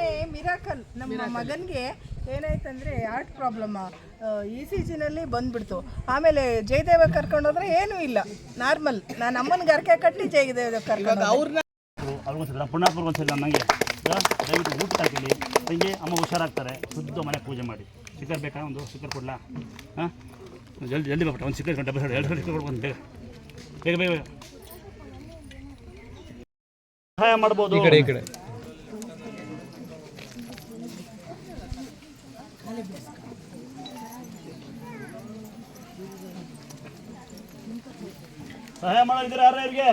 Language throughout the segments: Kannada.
ಮೊನ್ನೆ ಮಿರಾಕಲ್ ನಮ್ಮ ಮಗನಿಗೆ ಏನಾಯ್ತಂದ್ರೆ ಹಾರ್ಟ್ ಪ್ರಾಬ್ಲಮ್ ಇ ಸಿ ನಲ್ಲಿ ಬಂದ್ಬಿಡ್ತು. ಆಮೇಲೆ ಜಯದೇವ ಕರ್ಕೊಂಡೋದ್ರೆ ಏನೂ ಇಲ್ಲ. ನಾರ್ಮಲ್ ನಾನು ಅಮ್ಮನ ಗರ್ಕೆ ಕಟ್ಟಿ ಜಯದೇವ ಕರ್ಕೊಂಡು ಅವ್ರನ್ನ ಅವ್ರಿಗೊಂದ್ಸಲ ಪುಣ್ಯಾತ್ಮರ್ಗೆ ಒಂದ್ಸಲ ನನಗೆ ದಯವಿಟ್ಟು ಊಟ ತಂಗಿ ಅಮ್ಮ ಹುಷಾರಾಗ್ತಾರೆ. ಶುದ್ಧ ಮನೆ ಪೂಜೆ ಮಾಡಿ. ಸಿಕ್ಕರ್ ಬೇಕಾ? ಒಂದು ಸಿಕ್ಕರ್ ಕೊಡ್ಲಾ? ಹಾಂ? ಜಲ್ದಿ ಜಲ್ದಿ ಬರ್ಬಿಟ್ಟು ಒಂದು ಸಿಕ್ಕರ್ ಡಬ್ಬ ಎರಡು ಎರಡು ಸಿಕ್ಕರ್ ಕೊಡ್ಬೋದು ಬೇಗ. ಬೇಗ ಬೇಗ ಬೇಗ. ಸಹಾಯ ಮಾಡ್ಬೋದು. ಈ ಕಡೆ ಈ ಕಡೆ. ಸಹಾಯ ಮಾಡಿದ್ದೀರಾ ಯಾರು ಇವ್ರಿಗೆ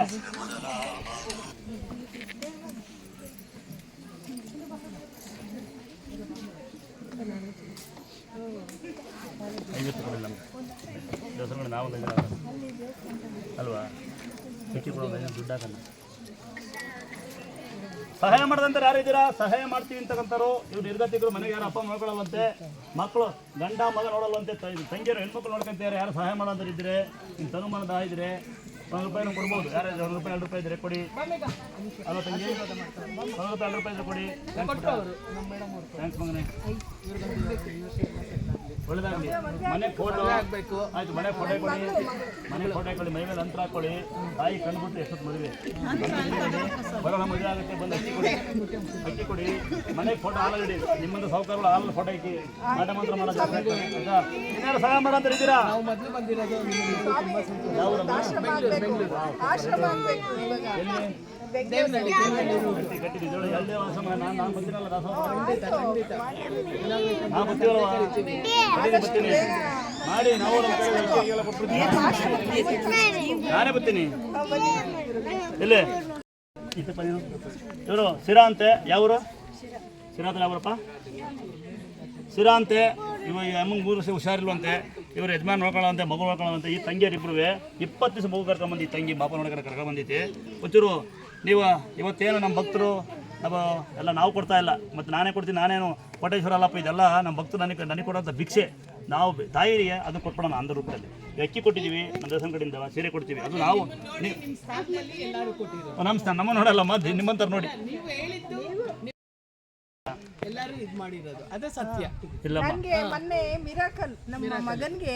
ಐವತ್ತು ಕೊಡಿ ನಮ್ಗೆ ದೇವಸ್ಥಾನಗಳು ನಾವು ಒಂದು ಐದು ಅಲ್ವಾ ಸಿಕ್ಕಿ ಕೊಡೋದು ಐದು ದುಡ್ಡು ಹಾಕಲ್ಲ ಸಹಾಯ ಮಾಡದಂತ ಯಾರು ಇದ್ದೀರಾ? ಸಹಾಯ ಮಾಡ್ತೀವಿ ಅಂತಕ್ಕಂಥವ್ರು. ಇವ್ರು ನಿರ್ಗತಿಕರು ಮನೆಗೆ ಯಾರು ಅಪ್ಪ ನೋಡ್ಕೊಳ್ಳಲ್ವಂತೆ ಮಕ್ಕಳು ಗಂಡ ಮಗ ನೋಡಲ್ವಂತೆ? ತಂಗಿಯರು ಹೆಣ್ಮಕ್ಳು ನೋಡ್ಕೊಂತಾರೆ ಯಾರು ಸಹಾಯ ಮಾಡೋಂಥವ್ರು ಇದ್ರೆ ನಿಮ್ಮ ತನುಮಾನದ ಇದ್ರೆ ಒಂದು ರೂಪಾಯಿನೂ ಕೊಡ್ಬೋದು. ಯಾರು ಒಂದು ರೂಪಾಯಿ ಎರಡು ರೂಪಾಯಿ ಇದ್ರೆ ಕೊಡಿ. ಅಲ್ಲ ತಂಗಿ? ಒಂದು ರೂಪಾಯಿ ಎರಡು ರೂಪಾಯಿ ಇದ್ರೆ ಕೊಡಿ. ಥ್ಯಾಂಕ್ಸ್ ಮಗನೇ. ಒಳ್ಳೇದಾಗಲಿ. ಮನೆ ಫೋಟೋ ಆಯ್ತು ಮನೆ ಫೋಟೋ ಕೊಡಿ. ಮನೆ ಫೋಟೋ ಕೊಡಿ ಮೈ ಮೇಲೆ ಅಂತರ ಹಾಕೊಳ್ಳಿ. ತಾಯಿ ಕಂಡುಬಿಟ್ಟು ಎಷ್ಟೊತ್ತು ಮದುವೆ? ಬರೋಣ ಮದುವೆ ಆಗುತ್ತೆ ಬಂದು ಅಕ್ಕಿ ಕೊಡಿ. ಅಕ್ಕಿ ಕೊಡಿ. ಮನೆ ಫೋಟೋ ಹಾಲು ಇಡಿ. ನಿಮ್ಮಂತ ಸಾವುಕಾರಗಳು ಹಾಲು ಫೋಟೋ ಹಾಕಿ. ಮಾಟ ಮಂತ್ರ ಮಾಡೋದು ಏನಾದ್ರು ಇನ್ಯಾರು ಸಹಾಯ ಮಾಡಂತ ಇದ್ದೀರಾ? ನಾವು ಮೊದಲು ಬಂದಿರೋದು ತುಂಬಾ ಸಂತೋಷ. ಆಶ್ರಮ ಮಾಡಿ ನಾವು ನಾನೇ ಬರ್ತೀನಿ ಎಲ್ಲಿ ಇವರು ಸಿರಾ ಅಂತೆ ಯಾವರು ಸಿರಾದಲ್ಲಿ ಯಾವ್ರಪ್ಪ ಸಿರಾ ಅಂತೆ ಇವ ಅಮ್ಮಂಗೆ ಮೂರು ವರ್ಷ ಹುಷಾರಿಲ್ವಂತೆ ಇವರು ಯಜಮಾನ್ ನೋಡ್ಕೊಳ್ಳೋಂತೆ ಮಗು ನೋಡ್ಕೊಳ್ಳೋಂತೆ ಈ ತಂಗಿಯರಿಬ್ರು ಇಪ್ಪತ್ತು ದಿವಸ ಮಗು ಕರ್ಕೊಂಬಂದು ಈ ತಂಗಿ ಬಾಪ ನೋಡ್ಕೊಂಡು ಕರ್ಕೊಂಡ್ಬಂದೈತಿ ಒಂಚೂರು ನೀವು ಇವತ್ತೇನು ನಮ್ಮ ಭಕ್ತರು ನಾವು ಎಲ್ಲ ನಾವು ಕೊಡ್ತಾ ಇಲ್ಲ. ಮತ್ತು ನಾನೇ ಕೊಡ್ತೀನಿ ನಾನೇನು ಕೋಟೇಶ್ವರ ಅಲ್ಲಪ್ಪ ಇದೆಲ್ಲ ನಮ್ಮ ಭಕ್ತರು ನನಗೆ ನನಗೆ ಕೊಡೋಂಥ ಭಿಕ್ಷೆ. ನಾವು ಬೆ- ತಾಯಿಗೆ ಅದನ್ನು ಕೊಟ್ಬಿಡೋಣ ಅಂದ ರೂಪದಲ್ಲಿ. ಅಕ್ಕಿ ಕೊಟ್ಟಿದ್ದೀವಿ ನಮ್ಮ ದೇವಸ್ಥಾನ ಕಡೆಯಿಂದ ಸೀರೆ ಕೊಡ್ತೀವಿ. ಅದು ನಾವು ನಮ್ಮ ನಮ್ಮ ನೋಡಲ್ಲಮ್ಮ ನಿಮ್ಮಂಥವ್ರು ನೋಡಿ ನೀವು ಹೇಳಿದ್ದು ಎಲ್ಲರೂ ಇದು ಮಾಡಿರೋದು. ಅದೇ ಸತ್ಯ. ಇಲ್ಲಮ್ಮ. ನನಗೆ ಮೊನ್ನೆ ಮಿರಾಕಲ್ ನಮ್ಮ ಮಗನಿಗೆ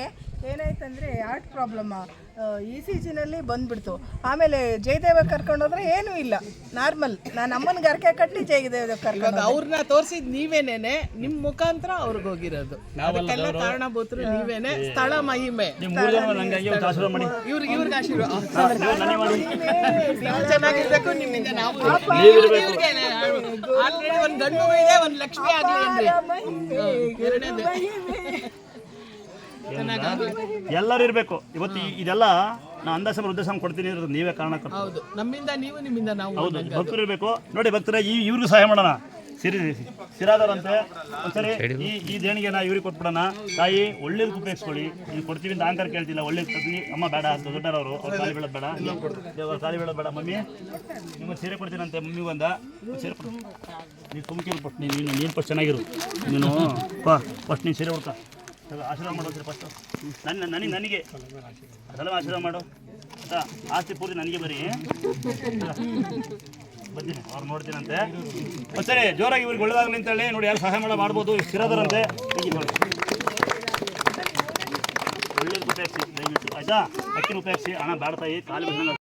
ಏನಾಯ್ತಂದ್ರೆ ಹಾರ್ಟ್ ಪ್ರಾಬ್ಲಮ್ ಇ ಸಿ ಜಿನಲ್ಲಿ ಬಂದ್ಬಿಡ್ತು ಆಮೇಲೆ ಜಯದೇವ ಕರ್ಕೊಂಡೋದ್ರೆ ಏನೂ ಇಲ್ಲ ನಾರ್ಮಲ್ ನಾನು ಅಮ್ಮನಿಗೆ ಅರ್ಕೆ ಕಟ್ಟಿ ಜಯದೇವ ಕರ್ಕೊಂಡು ಇವಾಗ ಅವ್ರನ್ನ ತೋರಿಸಿದ್ ನೀವೇನೇನೆ ನಿಮ್ಮ ಮುಖಾಂತರ ಅವ್ರಿಗೆ ಹೋಗಿರೋದು ಅದಕ್ಕೆಲ್ಲ ಕಾರಣಭೂತರು ನೀವೇನೆ ಸ್ಥಳ ಮಹಿಮೆ ನೀವು ಮೂರು ಜನ ನಂಗೆ ಒಂದು ಆಶೀರ್ವಾದ ಮಾಡಿ ಇವ್ರಿಗೆ ಇವ್ರಿಗೆ ಆಶೀರ್ವಾದ ಚೆನ್ನಾಗಿರ್ಬೇಕು ನಿಮ್ಮಿಂದ ನಾವು ಒಂದು ಗಂಡು ಇದೆ ಒಂದ್ ಲಕ್ಷ್ಮಿ ಆಗಲಿ ಅಂದ್ರೆ ಎರಡನೇದು ಎಲ್ಲರೂ ಇರಬೇಕು. ಇವತ್ತು ಈ- ಇದೆಲ್ಲ ನಾ ಅಂದಾಸಮ ವೃದ್ಧಾಶ್ರಮ ಕೊಡ್ತೀನಿ ಅಂದ್ರೆ ನೀವೇ ಕಾರಣ ಕೊಡ್ತೀವಿ ಹೌದು. ನಮ್ಮಿಂದ ನೀವು ನಿಮ್ಮಿಂದ ನಾವು ಹೌದು ಭಕ್ತರು ಇರಬೇಕು. ನೋಡಿ ಭಕ್ತರ ಈ ಇವ್ರಿಗೂ ಸಹಾಯ ಮಾಡೋಣ. ಸಿರಿ ಸಿರಾದರಂತೆ ಒಂದ್ಸರಿ ಈ ಈ ದೇಣಿಗೆ ನಾ ಇವ್ರಿಗೆ ಕೊಟ್ಬಿಡೋಣ. ತಾಯಿ ಒಳ್ಳೇದಕ್ಕೆ ಉಪಯೋಗಿಸ್ಕೊಳ್ಳಿ ಇದು ಕೊಡ್ತೀವಿ ಅಂತ ಅಹಂಕಾರ ಕೇಳ್ತಿಲ್ಲ. ಒಳ್ಳೇದು ಕೊಡ್ತೀನಿ. ಅಮ್ಮ ಬೇಡ ಅಂತ ದೊಡ್ಡರವರು ಅವ್ರು ಸಾಲಿ ಬೀಳೋದು ಬೇಡ. ದೇವ್ರ ಸಾಲಿ ಬೀಳೋದು ಬೇಡ. ಮಮ್ಮಿ ನಿಮ್ಮ ಸೀರೆ ಕೊಡ್ತೀನಂತೆ ಮಮ್ಮಿ ಬಂದ ಸೀರೆ ಕೊಡ್ತೀನಿ ನೀನು ತುಮಕಿ ಫಸ್ಟ್ ನೀನು ನೀನು ಫಸ್ಟ್ ಚೆನ್ನಾಗಿರು. ನೀನು ಪಾ ಫಸ್ಟ್ ನೀನು ಸೀರೆ ಉಡ್ಕ. ಆಶೀರ್ವಾದ ಮಾಡೋದ್ರಿ ಫಸ್ಟು ನನ್ನ ನನಗೆ. ನನಗೆ ಅದೆಲ್ಲ ಮಾಡು. ಆಯ್ತಾ? ಆಸ್ತಿ ಪೂರ್ತಿ ನನಗೆ ಬರೀ ಬರ್ತೀನಿ ಅವ್ರು ನೋಡ್ತೀನಂತೆ. ಸರಿ ಜೋರಾಗಿ ಇವ್ರಿಗೆ ಒಳ್ಳೇದಾಗಲಿ ಅಂತೇಳಿ ನೋಡಿ ಯಾರು ಸಹಾಯ ಮಾಡೋ ಮಾಡ್ಬೋದು ಸ್ಥಿರದರಂತೆ ಹೀಗೆ ನೋಡಿ. ಒಳ್ಳೇದು ಉಪಯೋಗಿಸಿ, ದಯವಿಟ್ಟು. ಆಯ್ತಾ? ಅಕ್ಕಿನ ಉಪಯೋಗಿಸಿ. ಹಣ ಬಾಡ್ತಾಯಿ ತಾಯಿ, ಕಾಲು